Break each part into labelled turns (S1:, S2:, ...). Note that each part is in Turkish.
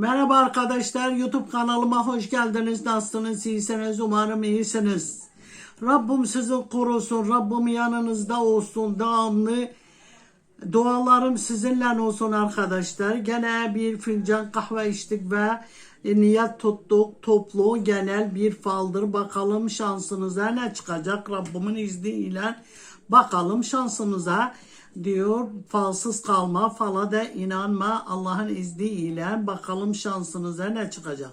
S1: Merhaba arkadaşlar YouTube kanalıma hoş geldiniz. Nasılsınız? İyisiniz? Umarım iyisiniz. Rabbim sizi korusun. Rabbim yanınızda olsun. Devamlı dualarım sizinle olsun arkadaşlar. Gene bir fincan kahve içtik ve niyet tuttuk. Toplu genel bir faldır. Bakalım şansınıza ne çıkacak Rabbimin izniyle. Bakalım şansınıza diyor falsız kalma fala da inanma Allah'ın izniyle bakalım şansınıza ne çıkacak.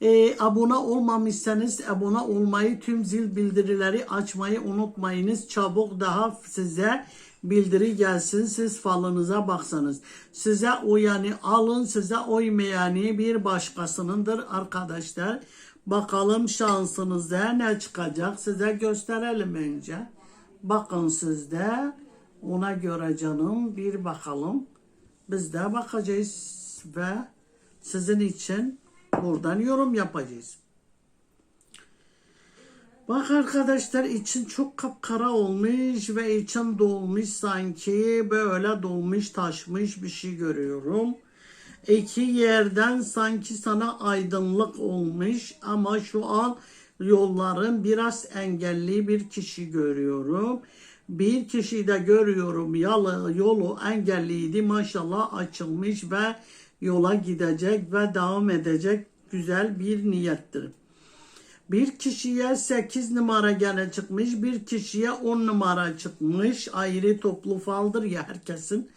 S1: Ee, abone olmamışsanız abone olmayı tüm zil bildirileri açmayı unutmayınız. Çabuk daha size bildiri gelsin siz falınıza baksanız. Size uyanı alın size uymayanı bir başkasınındır arkadaşlar. Bakalım şansınıza ne çıkacak size gösterelim önce. Bakın sizde ona göre canım bir bakalım. Biz de bakacağız ve sizin için buradan yorum yapacağız. Bak arkadaşlar için çok kapkara olmuş ve için dolmuş sanki böyle dolmuş taşmış bir şey görüyorum. İki yerden sanki sana aydınlık olmuş ama şu an yolların biraz engelli bir kişi görüyorum. Bir kişi de görüyorum yalı, yolu engelliydi maşallah açılmış ve yola gidecek ve devam edecek güzel bir niyettir. Bir kişiye 8 numara gene çıkmış, bir kişiye 10 numara çıkmış. Ayrı toplu faldır ya herkesin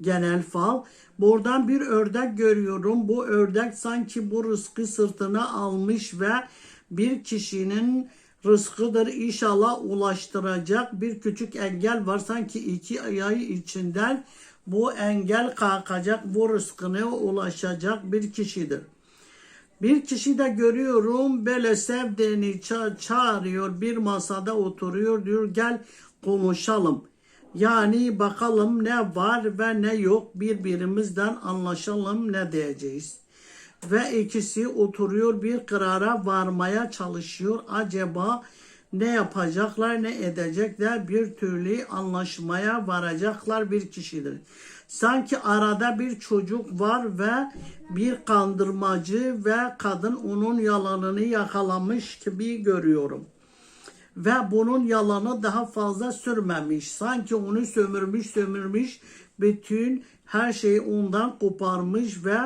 S1: genel fal. Buradan bir ördek görüyorum. Bu ördek sanki bu rızkı sırtına almış ve bir kişinin rızkıdır inşallah ulaştıracak bir küçük engel var. Sanki iki ay içinden bu engel kalkacak, bu rızkına ulaşacak bir kişidir. Bir kişi de görüyorum böyle sevdiğini ça- çağırıyor bir masada oturuyor diyor gel konuşalım. Yani bakalım ne var ve ne yok birbirimizden anlaşalım ne diyeceğiz. Ve ikisi oturuyor bir karara varmaya çalışıyor. Acaba ne yapacaklar ne edecekler bir türlü anlaşmaya varacaklar bir kişidir. Sanki arada bir çocuk var ve bir kandırmacı ve kadın onun yalanını yakalamış gibi görüyorum. Ve bunun yalanı daha fazla sürmemiş. Sanki onu sömürmüş sömürmüş bütün her şeyi ondan koparmış ve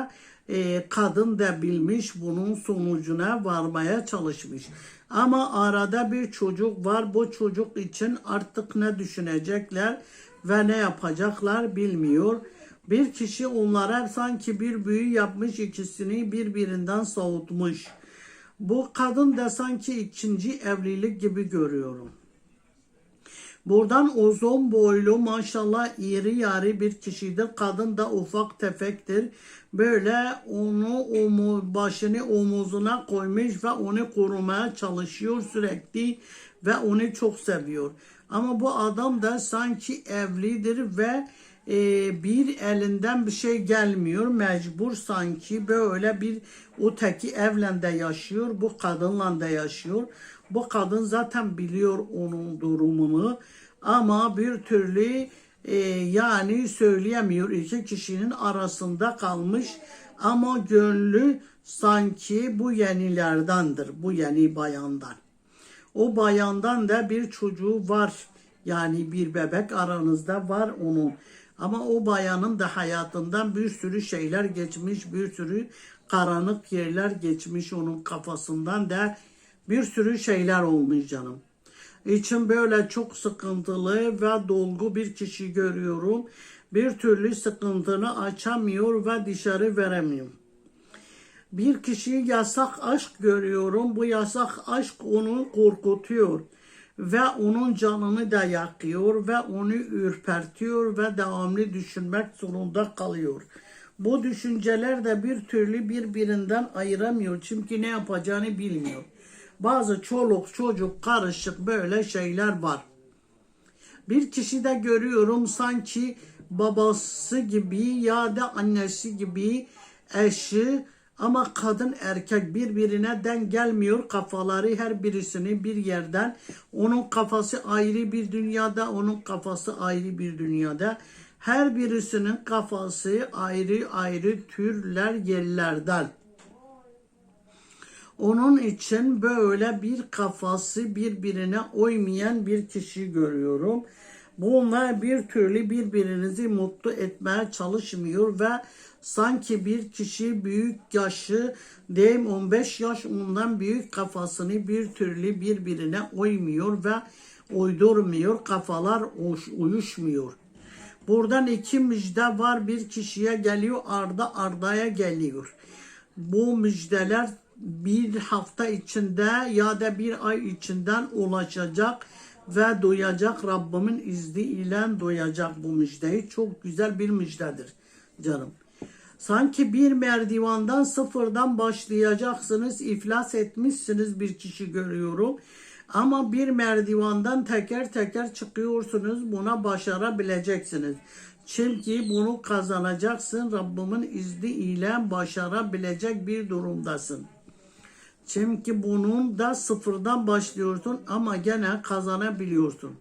S1: e, kadın da bilmiş bunun sonucuna varmaya çalışmış. Ama arada bir çocuk var. Bu çocuk için artık ne düşünecekler ve ne yapacaklar bilmiyor. Bir kişi onlara sanki bir büyü yapmış ikisini birbirinden soğutmuş. Bu kadın da sanki ikinci evlilik gibi görüyorum. Buradan uzun boylu maşallah iri yarı bir kişidir. Kadın da ufak tefektir. Böyle onu omu, başını omuzuna koymuş ve onu korumaya çalışıyor sürekli ve onu çok seviyor. Ama bu adam da sanki evlidir ve e, bir elinden bir şey gelmiyor. Mecbur sanki böyle bir öteki evlende yaşıyor. Bu kadınla da yaşıyor. Bu kadın zaten biliyor onun durumunu ama bir türlü e, yani söyleyemiyor. İki kişinin arasında kalmış ama gönlü sanki bu yenilerdendir. Bu yeni bayandan. O bayandan da bir çocuğu var. Yani bir bebek aranızda var onun. Ama o bayanın da hayatından bir sürü şeyler geçmiş, bir sürü karanlık yerler geçmiş onun kafasından da bir sürü şeyler olmuş canım. İçim böyle çok sıkıntılı ve dolgu bir kişi görüyorum. Bir türlü sıkıntını açamıyor ve dışarı veremiyor. Bir kişi yasak aşk görüyorum. Bu yasak aşk onu korkutuyor ve onun canını da yakıyor ve onu ürpertiyor ve devamlı düşünmek zorunda kalıyor. Bu düşünceler de bir türlü birbirinden ayıramıyor çünkü ne yapacağını bilmiyor. Bazı çoluk çocuk karışık böyle şeyler var. Bir kişi de görüyorum sanki babası gibi ya da annesi gibi eşi ama kadın erkek birbirine den gelmiyor kafaları her birisini bir yerden. Onun kafası ayrı bir dünyada, onun kafası ayrı bir dünyada. Her birisinin kafası ayrı ayrı türler yerlerden. Onun için böyle bir kafası birbirine uymayan bir kişi görüyorum. Bunlar bir türlü birbirinizi mutlu etmeye çalışmıyor ve sanki bir kişi büyük yaşı diyeyim 15 yaş ondan büyük kafasını bir türlü birbirine uymuyor ve uydurmuyor. Kafalar uş- uyuşmuyor. Buradan iki müjde var. Bir kişiye geliyor, arda ardaya geliyor. Bu müjdeler bir hafta içinde ya da bir ay içinden ulaşacak ve duyacak Rabbimin izniyle duyacak bu müjdeyi. Çok güzel bir müjdedir canım. Sanki bir merdivandan sıfırdan başlayacaksınız, iflas etmişsiniz bir kişi görüyorum. Ama bir merdivandan teker teker çıkıyorsunuz, buna başarabileceksiniz. Çünkü bunu kazanacaksın, Rabbimin izniyle başarabilecek bir durumdasın. Çünkü bunun da sıfırdan başlıyorsun ama gene kazanabiliyorsun.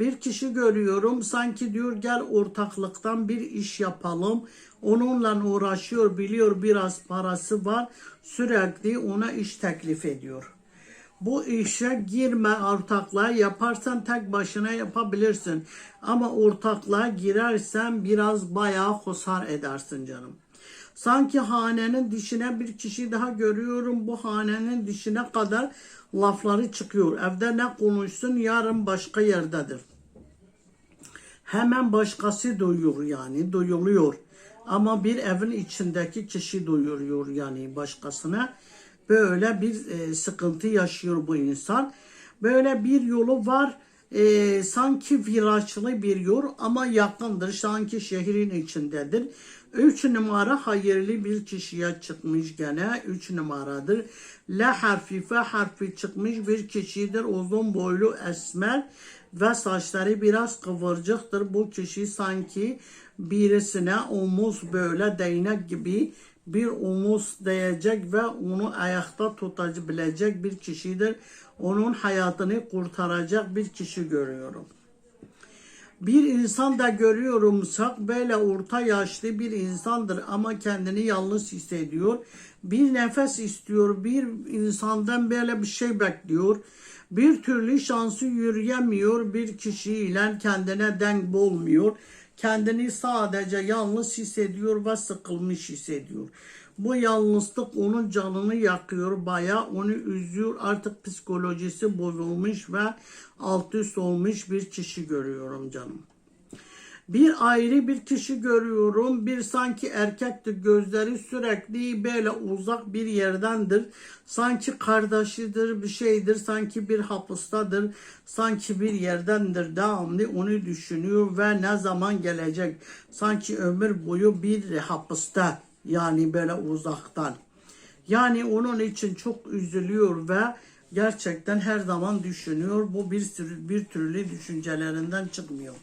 S1: Bir kişi görüyorum sanki diyor gel ortaklıktan bir iş yapalım. Onunla uğraşıyor biliyor biraz parası var. Sürekli ona iş teklif ediyor. Bu işe girme ortaklığa yaparsan tek başına yapabilirsin. Ama ortaklığa girersen biraz bayağı husar edersin canım. Sanki hanenin dişine bir kişi daha görüyorum. Bu hanenin dişine kadar lafları çıkıyor. Evde ne konuşsun yarın başka yerdedir. Hemen başkası duyuyor yani duyuluyor. Ama bir evin içindeki kişi duyuruyor yani başkasına. Böyle bir e, sıkıntı yaşıyor bu insan. Böyle bir yolu var. E, sanki virajlı bir yol ama yakındır. Sanki şehrin içindedir. Üç numara hayırlı bir kişiye çıkmış gene. Üç numaradır. L harfi, F harfi çıkmış bir kişidir. Uzun boylu esmer ve saçları biraz kıvırcıktır. Bu kişi sanki birisine omuz böyle değnek gibi bir omuz değecek ve onu ayakta tutabilecek bir kişidir. Onun hayatını kurtaracak bir kişi görüyorum. Bir insan da görüyorum sak böyle orta yaşlı bir insandır ama kendini yalnız hissediyor. Bir nefes istiyor, bir insandan böyle bir şey bekliyor. Bir türlü şansı yürüyemiyor, bir kişiyle kendine denk bulmuyor. Kendini sadece yalnız hissediyor ve sıkılmış hissediyor. Bu yalnızlık onun canını yakıyor, bayağı onu üzüyor. Artık psikolojisi bozulmuş ve alt üst olmuş bir kişi görüyorum canım. Bir ayrı bir kişi görüyorum. Bir sanki erkektir. Gözleri sürekli böyle uzak bir yerdendir. Sanki kardeşidir, bir şeydir. Sanki bir hapıstadır. Sanki bir yerdendir. Devamlı onu düşünüyor ve ne zaman gelecek? Sanki ömür boyu bir hapiste. Yani böyle uzaktan. Yani onun için çok üzülüyor ve gerçekten her zaman düşünüyor. Bu bir sürü bir türlü düşüncelerinden çıkmıyor.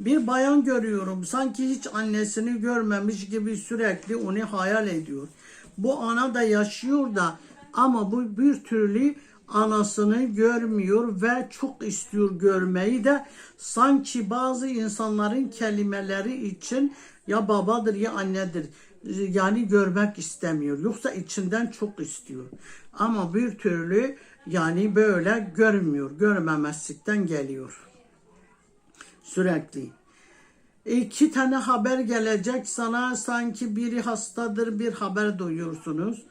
S1: Bir bayan görüyorum. Sanki hiç annesini görmemiş gibi sürekli onu hayal ediyor. Bu ana da yaşıyor da ama bu bir türlü anasını görmüyor ve çok istiyor görmeyi de sanki bazı insanların kelimeleri için ya babadır ya annedir yani görmek istemiyor. Yoksa içinden çok istiyor. Ama bir türlü yani böyle görmüyor. Görmemezlikten geliyor sürekli. İki tane haber gelecek sana sanki biri hastadır bir haber duyuyorsunuz.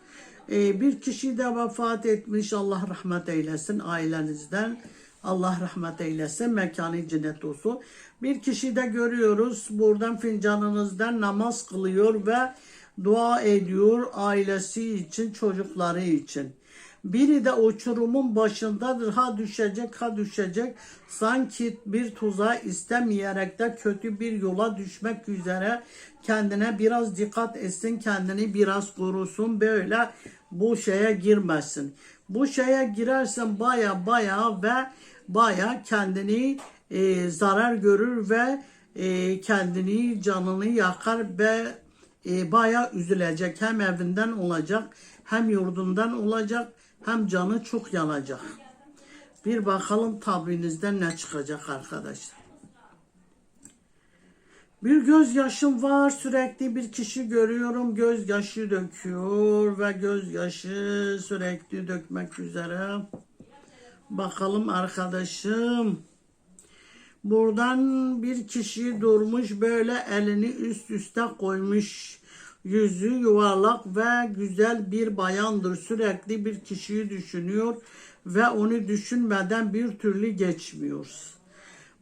S1: Ee, bir kişi de vefat etmiş Allah rahmet eylesin ailenizden. Allah rahmet eylesin mekanı cennet olsun. Bir kişi de görüyoruz buradan fincanınızdan namaz kılıyor ve dua ediyor ailesi için çocukları için. Biri de uçurumun başındadır. Ha düşecek ha düşecek. Sanki bir tuzağa istemeyerek de kötü bir yola düşmek üzere kendine biraz dikkat etsin. Kendini biraz korusun. Böyle bu şeye girmesin. Bu şeye girersen baya baya ve baya kendini e, zarar görür ve e, kendini canını yakar ve e, baya üzülecek. Hem evinden olacak hem yurdundan olacak hem canı çok yanacak. Bir bakalım tabrinizden ne çıkacak arkadaşlar. Bir gözyaşım var sürekli bir kişi görüyorum gözyaşı döküyor ve gözyaşı sürekli dökmek üzere. Bakalım arkadaşım. Buradan bir kişi durmuş böyle elini üst üste koymuş. Yüzü yuvarlak ve güzel bir bayandır. Sürekli bir kişiyi düşünüyor ve onu düşünmeden bir türlü geçmiyor.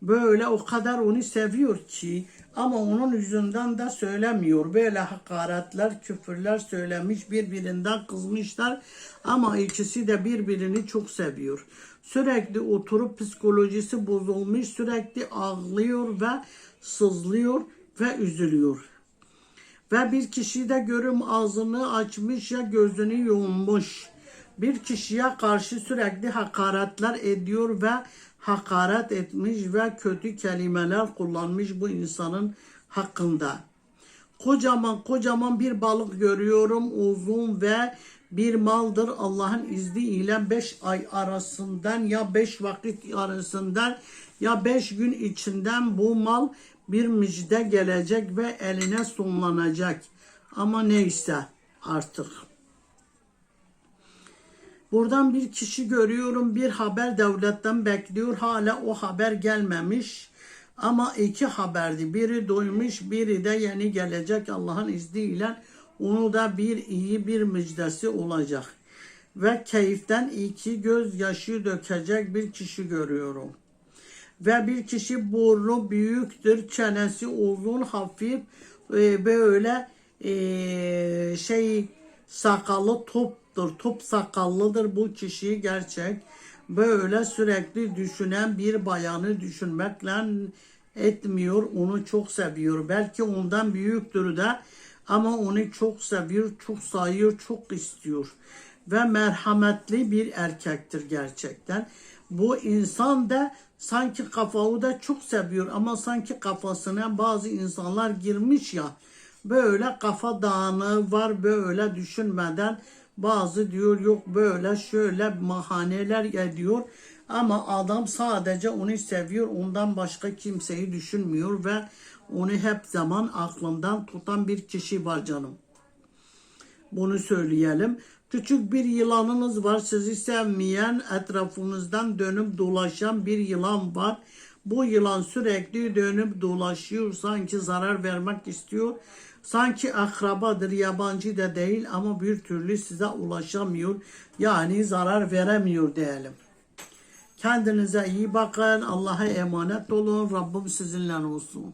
S1: Böyle o kadar onu seviyor ki ama onun yüzünden de söylemiyor. Böyle hakaretler, küfürler söylemiş, birbirinden kızmışlar ama ikisi de birbirini çok seviyor. Sürekli oturup psikolojisi bozulmuş, sürekli ağlıyor ve sızlıyor ve üzülüyor. Ve bir kişi de görüm ağzını açmış ya gözünü yummuş. Bir kişiye karşı sürekli hakaretler ediyor ve hakaret etmiş ve kötü kelimeler kullanmış bu insanın hakkında. Kocaman kocaman bir balık görüyorum uzun ve bir maldır Allah'ın izniyle 5 ay arasından ya 5 vakit arasından ya 5 gün içinden bu mal bir müjde gelecek ve eline sonlanacak. Ama neyse artık. Buradan bir kişi görüyorum bir haber devletten bekliyor hala o haber gelmemiş. Ama iki haberdi. Biri duymuş biri de yeni gelecek Allah'ın izniyle. Onu da bir iyi bir müjdesi olacak. Ve keyiften iki gözyaşı dökecek bir kişi görüyorum. Ve bir kişi burnu büyüktür, çenesi uzun, hafif, e, böyle e, şey sakallı toptur, top sakallıdır bu kişi gerçek. Böyle sürekli düşünen bir bayanı düşünmekle etmiyor, onu çok seviyor. Belki ondan büyüktür de ama onu çok seviyor, çok sayıyor, çok istiyor. Ve merhametli bir erkektir gerçekten. Bu insan da sanki kafayı da çok seviyor ama sanki kafasına bazı insanlar girmiş ya böyle kafa dağınığı var böyle düşünmeden bazı diyor yok böyle şöyle mahaneler ediyor ama adam sadece onu seviyor ondan başka kimseyi düşünmüyor ve onu hep zaman aklından tutan bir kişi var canım. Bunu söyleyelim. Küçük bir yılanınız var. Sizi sevmeyen, etrafınızdan dönüp dolaşan bir yılan var. Bu yılan sürekli dönüp dolaşıyor. Sanki zarar vermek istiyor. Sanki akrabadır, yabancı da değil ama bir türlü size ulaşamıyor. Yani zarar veremiyor diyelim. Kendinize iyi bakın. Allah'a emanet olun. Rabbim sizinle olsun.